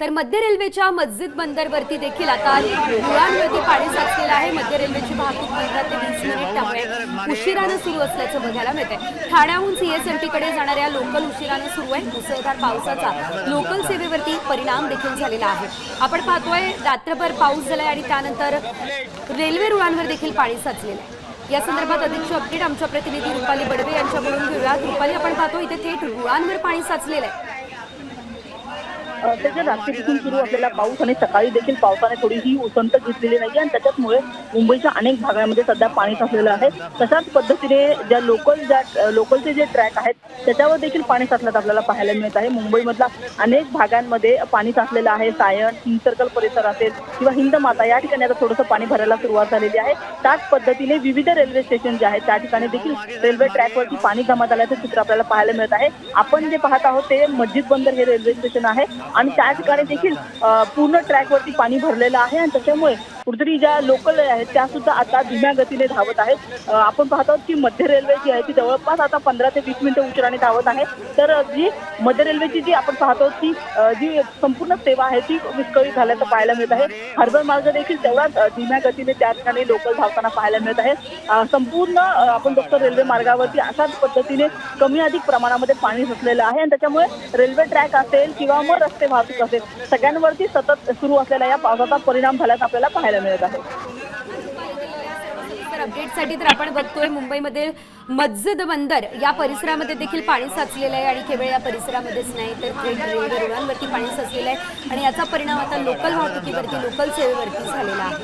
तर मध्य रेल्वेच्या मस्जिद बंदरवरती देखील आता मुळांवरती पाणी साचलेलं आहे. मध्य रेल्वेची वाहतूक पंधरा ते वीस मिनिट. त्यामुळे उशिरानं सुरू असल्याचं बघायला मिळतंय. ठाण्याहून सीएसएमटीकडे जाणाऱ्या लोकल उशिरानं सुरू आहे. मुसळधार पावसाचा लोकल सेवेवरती परिणाम देखील झालेला आहे. आपण पाहतोय रात्रभर पाऊस झालाय आणि त्यानंतर रेल्वे रुळांवर देखील पाणी साचलेलं आहे. या संदर्भात अधिकची अपडेट आमच्या प्रतिनिधी रुपाली बडवे यांच्याकडून घेऊयात रुपाली आपण पाहतो इथे थेट रुळांवर पाणी साचलेलं आहे. त्याच्या रात्रीपासून सुरू असलेला पाऊस आणि सकाळी देखील पावसाने थोडीही उसंत घेतलेली नाही आणि त्याच्यामुळे मुंबईच्या अनेक भागांमध्ये सध्या पाणी साचलेलं आहे. तशाच पद्धतीने ज्या लोकल ज्या लोकलचे जे ट्रॅक आहेत त्याच्यावर देखील पाणी साचल्याचं आपल्याला पाहायला मिळत आहे. मुंबईमधला अनेक भागांमध्ये पाणी साचलेलं आहे. सायन हिंद सर्कल परिसर असेल किंवा हिंद माता या ठिकाणी आता थोडंसं पाणी भरायला सुरुवात झालेली आहे. त्याच पद्धतीने विविध रेल्वे स्टेशन जे आहेत त्या ठिकाणी देखील रेल्वे ट्रॅकवरती पाणी जमा झाल्याचं चित्र आपल्याला पाहायला मिळत आहे. आपण जे पाहत आहोत ते मस्जिद बंदर हे रेल्वे स्टेशन आहे. आणि त्या ठिकाणी देखील पूर्ण ट्रॅकवरती पाणी भरलेलं आहे आणि त्याच्यामुळे कुठेतरी ज्या लोकल आहेत त्या सुद्धा आता धीम्या गतीने धावत आहेत. आपण पाहत आहोत की मध्य रेल्वे जी आहे ती जवळपास आता पंधरा ते वीस मिनिटं उशिराने धावत आहे. तर जी मध्य रेल्वेची जी आपण पाहतो की जी संपूर्ण सेवा आहे ती विस्कळीत झाल्याचं पाहायला मिळत आहे. हर्बल मार्ग देखील तेवढाच धीम्या गतीने त्या ठिकाणी लोकल धावताना पाहायला मिळत आहे. संपूर्ण आपण बघतो रेल्वे मार्गावरती अशाच पद्धतीने कमी अधिक प्रमाणामध्ये पाणी साचलेलं आहे. आणि त्याच्यामुळे रेल्वे ट्रॅक असेल किंवा मग रस्ते वाहतूक असेल सगळ्यांवरती सतत सुरू असलेला या पावसाचा परिणाम झाल्याचं आपल्याला पाहायला मिळत आहे. तर अपडेटसाठी तर आपण बघतोय मुंबईमध्ये मस्जिद बंदर या परिसरामध्ये देखील पाणी साचलेलं आहे आणि केवळ या परिसरामध्येच नाही तर थेट रेल्वे रुळांवरती पाणी साचलेलं आहे. आणि याचा परिणाम आता लोकल वाहतुकीवरती लोकल सेवेवरती झालेला आहे.